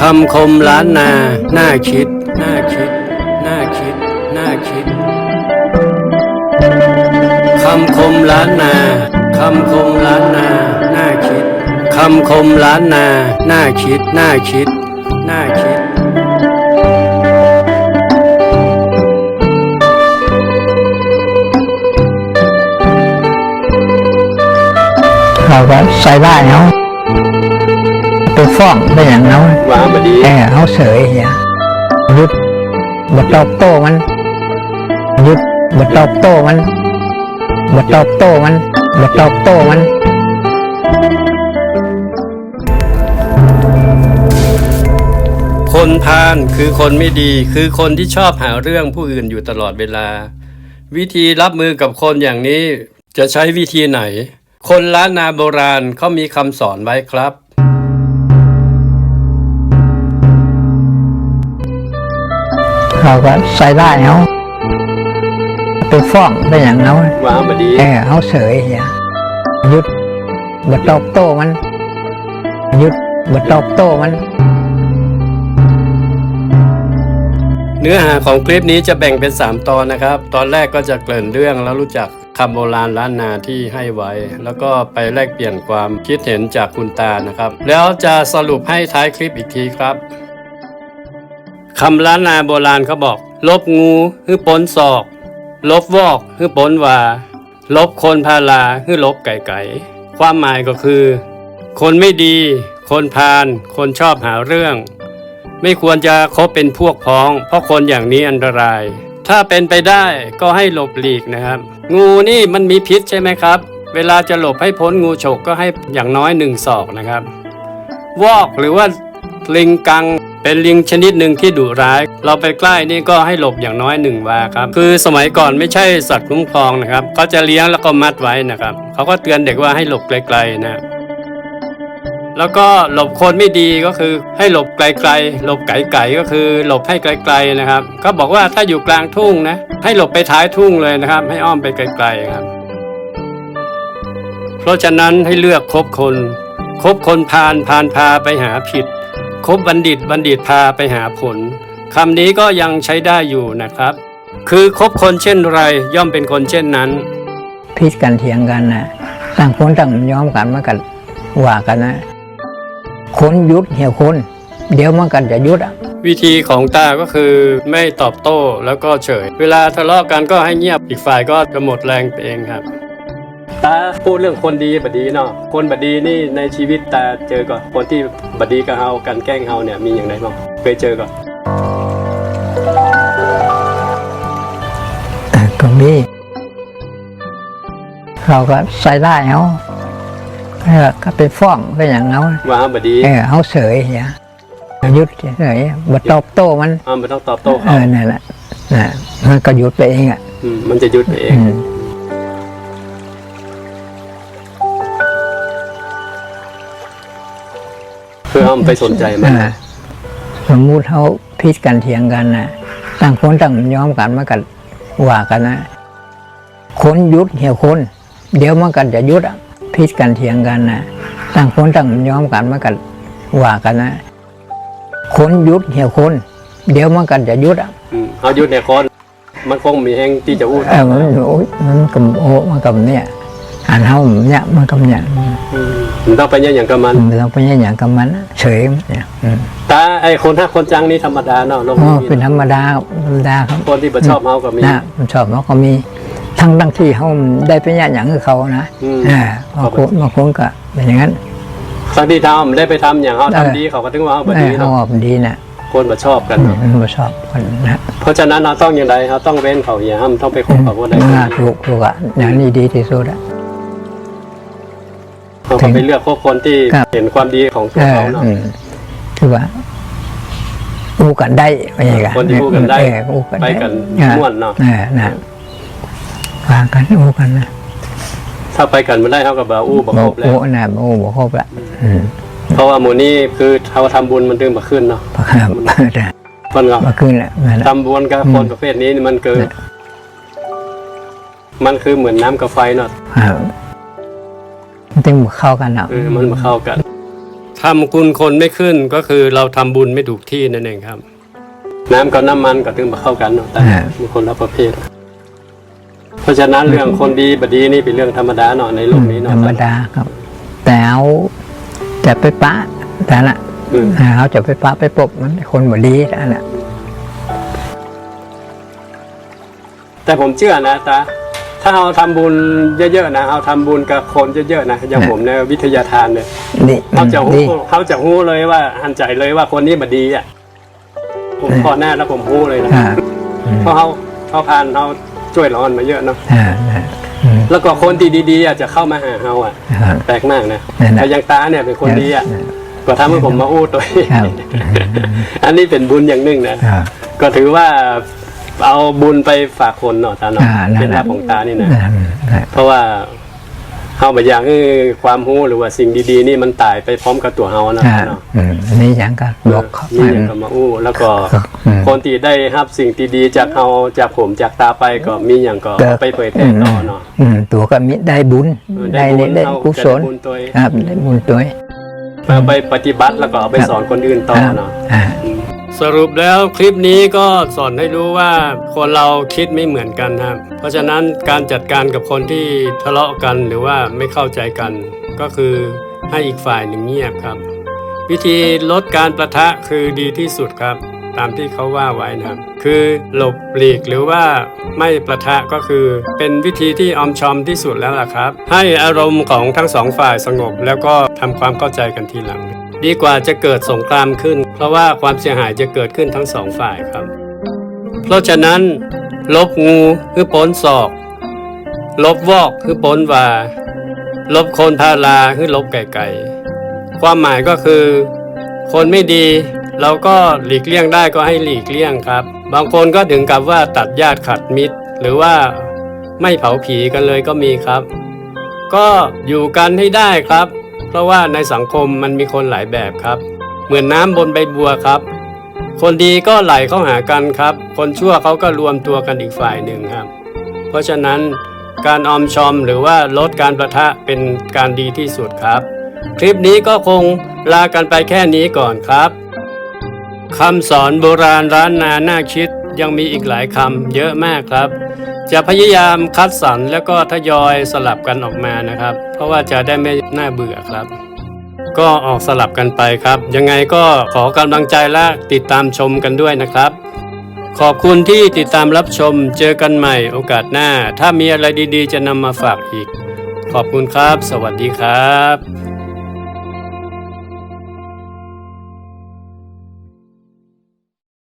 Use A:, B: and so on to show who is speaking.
A: คำคมล้านนา น่าคิด น่าคิด น่าคิด น่าคิด คำคมล้านนา คำคมล้านนา น่าคิด คำคมล้านนา น่าคิด น่าคิด น่าคิด
B: เราก็ใส่ได้เขาไป ฟ้องไปอย่างเขา
A: วางบดี
B: เออเขาเสยอย่างยุดบตอบโต้มันยุดบตอบโต้มันบตอบโต้มันบตอบโต้มัน
A: คนพาลคือคนไม่ดีคือคนที่ชอบหาเรื่องผู้อื่นอยู่ตลอดเวลา วิธีรับมือกับคนอย่างนี้จะใช้วิธีไหน คนล้านนาโบราณเขามีคำสอนไว้ครับ
B: เราก็ใส่ได้เขาไปฟ้องไปอย่างเขา
A: วางบดี
B: เออเขาเสยอย่างยุดบตอบโต้มัน ยุดบตอบโต้มัน
A: เนื้อหาของคลิปนี้จะแบ่งเป็น 3 ตอนนะครับ ตอนแรกก็จะเกริ่นเรื่องแล้วรู้จักคำโบราณล้านนาที่ให้ไว้ แล้วก็ไปแลกเปลี่ยนความคิดเห็นจากคุณตานะครับ แล้วจะสรุปให้ท้ายคลิปอีกทีครับ คำล้านนาโบราณเขาบอก ลบงูคือปนศอก ลบวอกคือปนวา ลบคนพาลาคือลบไก่ไก่ความหมายก็คือ คนไม่ดี คนพาลคนชอบหาเรื่อง ไม่ควรจะคบเป็นพวกพ้อง เพราะคนอย่างนี้อันตราย ถ้าเป็นไปได้ก็ให้หลบหลีกนะครับ งูนี่มันมีพิษใช่ไหมครับ เวลาจะหลบให้พ้นงูฉกก็ให้อย่างน้อยหนึ่งศอกนะครับ วอกหรือว่าลิงกัง เป็นลิงชนิดหนึ่งที่ดุร้าย เราไปใกล้นี่ก็ให้หลบอย่างน้อยหนึ่งวาครับ คือสมัยก่อนไม่ใช่สัตว์คุ้มครองนะครับเขาจะเลี้ยงแล้วก็มัดไว้นะครับเขาก็เตือนเด็กว่าให้หลบไกลๆนะแล้วก็หลบคนไม่ดีก็คือให้หลบไกลๆ หลบไกลๆก็คือหลบให้ไกลๆนะครับ ก็บอกว่าถ้าอยู่กลางทุ่งนะ ให้หลบไปท้ายทุ่งเลยนะครับ ให้อ้อมไปไกลๆครับ เพราะฉะนั้นให้เลือกคบคน คบคนพาลพาลพาไปหาผิด คบบัณฑิตบัณฑิตพาไปหาผลคำนี้ก็ยังใช้ได้อยู่นะครับ คือคบคนเช่นไรย่อมเป็นคนเช่นนั้น
B: พิดกันเถียงกันนะต่างคนต่างยอมกันมากันว่ากันนะคนยุดเหี่ยวคน เดี๋ยวมันกันจะยุดอะ
A: วิธีของตาก็คือไม่ตอบโต้แล้วก็เฉย เวลาทะเลาะกันก็ให้เงียบอีกฝ่ายก็จะหมดแรงไปเองครับ ตาพูดเรื่องคนดีบดีเนาะคนบดีนี่ในชีวิตตาเจอก่อนคนที่บดีกับเฮากันแกล้งเฮาเนี่ยมีอย่างไรบ้างเคยเจอก่อน
B: เออก็มีเราก็ใส่ได้เขาเออก็ไปฟ้องไปอย่างเขา
A: ว่าบดี
B: เออเขาเสยอย่างยุดเฉยบตอบโต้มัน
A: อ้าวไม่ต้องตอบโต้
B: เอ
A: เขา
B: อนั่นแหละนะมันก็หยุดไปเองอะ
A: มมันจะหยุดไปเอง
B: อืม
A: เพื่อเอาไปสนใจมัน
B: อ่าสมมุติเขาพิดกันเถียงกันนะต่างคนต่างยอมกันมากันว่ากันนะคนยุดเหี่ยวคน เดี๋ยวมันกันจะยุดอะพิดกันเถียงกันนะต่างคนต่างยอมกันมากันว่ากันนะคนยุดเหี่ยวคน เดี๋ยวมันกันจะยุดอะ
A: อืมเอาหยุดเนี่ยคนมันคงมีแห้งที่จะอู้
B: เออมันโอ้ยมันกับโอ้มันกับเนี่ย อ่านเฮาเนี่ยมันกับเนี่ย
A: อืมมันต้องไปเนี่ยอย่างกับมัน
B: มันต้องไปเนี่ยอย่างกับมันอะเฉยเนี่ยอืม
A: ตาไอคนถ้าคนจังนี่ธรรมดาเนาะโลก
B: อ๋อ
A: นี้
B: เป็นธรรมดาธรรมดาครับ
A: คนที่บ่ชอบเฮาก็มี
B: นะมันชอบเขาก็มีทั้งทั้งที่เขาได้เป็นญาติอย่างคือเขานะ
A: อืม
B: อ่าบางคนบางคนก็เป็นอย่างนั้น
A: ทั้งที่ทำได้ไปทำอย่างเขา
B: เออ
A: ทำดีเขาก็ถึงว่าเขาบ
B: เอ
A: ดี
B: อเขา
A: เนาะ
B: ว่ามันดีนะ
A: คนมาชอบกัน
B: อืม
A: เนาะ
B: มันบ่ชอบคนนะ
A: เพราะฉะนั้นเราต้องอย่างไรเราต้องเว้นเขาอย่าห้ามต้องไปคบกับคนใดคนห
B: อ่า
A: นึ่ง
B: ถูกถูกอะอย่างนี้ดีที่สุดอะ
A: เราก็ไปเลือกคบคนที่
B: ครับ
A: เห็นความดีของตั
B: เอ
A: ว
B: อ
A: เขาเนาะ
B: อืมคือว่าอู้กันได้ไม่ใช่กัน
A: คนที่อู้กันได้
B: เอออู้กัน
A: ไป
B: ได้
A: กัน
B: อ่า
A: ม่วนเนาะ
B: อ่านะวางกันอู้กันนะ
A: ถ้าไปกันไม่ได้เท่ากับบ่าอู้บ่
B: บ
A: ค
B: อ
A: ร
B: ก
A: บแล้ว
B: โอ้นะโอ้บอกครบละอืม
A: เพราะว่าหมู่นี้คือเขาทำบุญมันดึงมาขึ้นเนาะ
B: พอครับนะ
A: มันก็
B: มาขึ้นละนั่นแหละ
A: ทำบุญกับคนประเภทนี้นี่มันคือ มันคือเหมือนน้ำกับไฟเนาะ
B: ครับ มันต้องเข้ากันเนาะ
A: เออมันมาเข้ากันทำคุณคนไม่ขึ้นก็คือเราทำบุญไม่ถูกที่นั่นเองครับ น้ำกับน้ำมันก็ถึงมาเข้ากันเนาะแต่
B: อ่า
A: มีคนละประเภท เพราะฉะนั้นเรื่องคนดีบดีนี่เป็นเรื่องธรรมดาเนาะในโลกนี้
B: ธ
A: เนาะ
B: รรมดาครับ แต่เอาจะไปปะแต่ละ
A: อืม
B: เขาจะไปปะไปปบมันคนบดีแต่ละ
A: แต่ผมเชื่อนะตา ถ้าเราทำบุญเยอะๆนะเราทำบุญกับคนเยอะๆนะอย่างผมในยวิทยาทานเนี่ย
B: นี่
A: เขาจะ
B: ดี
A: รู้เขาจะรู้เลยว่าหันใจเลยว่าคนนี้บดีอะผม
B: อืม
A: พอหน้าแล้วผมรู้เลยนะ
B: อ่าอืม
A: เพราะเขาเขาผ่านเขาช่วยร้อนมาเยอะเนาะ
B: อ่าอ่าอืม
A: แล้วก็คนที่ดีๆอะจะเข้ามาหาเราอะ
B: ครับ
A: แปลกมากนะ
B: นั่นแหละ
A: แต่อยังตาเนี่ยเป็นคนดีอะก็ทำให้ผมมาอู้ตัวเอง
B: ครับ
A: อันนี้เป็นบุญอย่างหนึ่งนะ
B: อ่า
A: ก็ถือว่า เอาบุญไปฝากคนเนาะตาเนาะ
B: อ่านั่นแหละ
A: เป็นรับของตานี่นะ
B: อ่าอ่า
A: เพราะว่าเฮาบางอย่างคือความรู้หรือว่าสิ่งดีๆ นี่มันตายไปพร้อมกับตัวเฮานะ
B: อ่า
A: เนาะ
B: อืมนี่อย่างก็บอกเขา
A: นี่อย่างกับมาอู้ แล้วก็
B: อืม
A: คนที่ได้รับสิ่งดีๆจากเฮาจากผมจากตาไปก็มีอย่างก็ไปเผยแพร่ต่อเนาะ
B: อืมตัวก็มีได้บุญ
A: เออ
B: ได้
A: บุญ
B: ได้
A: เฮา
B: กุศ
A: จะ
B: ล
A: ได้บุญตัวเอง
B: ครับได้บุญตัวเอง
A: เอาไปปฏิบัติแล้วก็เอาไป
B: ครับ
A: สอนคนอื่นต่อ
B: ครับ
A: เนาะ
B: อ่า
A: สรุปแล้วคลิปนี้ก็สอนให้รู้ว่าคนเราคิดไม่เหมือนกันครับ เพราะฉะนั้นการจัดการกับคนที่ทะเลาะกันหรือว่าไม่เข้าใจกัน ก็คือให้อีกฝ่ายหนึ่งเงียบครับ วิธีลดการประทะคือดีที่สุดครับ ตามที่เขาว่าไว้นะครับ คือหลบหลีกหรือว่าไม่ประทะก็คือเป็นวิธีที่ออมชอมที่สุดแล้วล่ะครับ ให้อารมณ์ของทั้งสองฝ่ายสงบแล้วก็ทำความเข้าใจกันทีหลัง ดีกว่าจะเกิดสงครามขึ้น เพราะว่าความเสียหายจะเกิดขึ้นทั้งสองฝ่ายครับ เพราะฉะนั้น ลบงูคือปนศอก ลบวอกคือปนวา ลบคนพาลาคือลบไก่ไก่ความหมายก็คือ คนไม่ดี เราก็หลีกเลี่ยงได้ก็ให้หลีกเลี่ยงครับ บางคนก็ถึงกับว่าตัดญาติขัดมิตร หรือว่าไม่เผาผีกันเลยก็มีครับ ก็อยู่กันให้ได้ครับ เพราะว่าในสังคมมันมีคนหลายแบบครับ เหมือนน้ำบนใบบัวครับ คนดีก็ไหลเข้าหากันครับ คนชั่วเขาก็รวมตัวกันอีกฝ่ายหนึ่งครับ เพราะฉะนั้นการออมชอมหรือว่าลดการประทะเป็นการดีที่สุดครับ คลิปนี้ก็คงลากันไปแค่นี้ก่อนครับคำสอนโบราณร้านนาหน่าคิดยังมีอีกหลายคำเยอะมากครับ จะพยายามคัดสรรแล้วก็ทยอยสลับกันออกมานะครับ เพราะว่าจะได้ไม่น่าเบื่อครับ ก็ออกสลับกันไปครับ ยังไงก็ขอกำลังใจและติดตามชมกันด้วยนะครับ ขอบคุณที่ติดตามรับชมเจอกันใหม่โอกาสหน้า ถ้ามีอะไรดีๆ จะนำมาฝากอีก ขอบคุณครับ สวัสดีครับ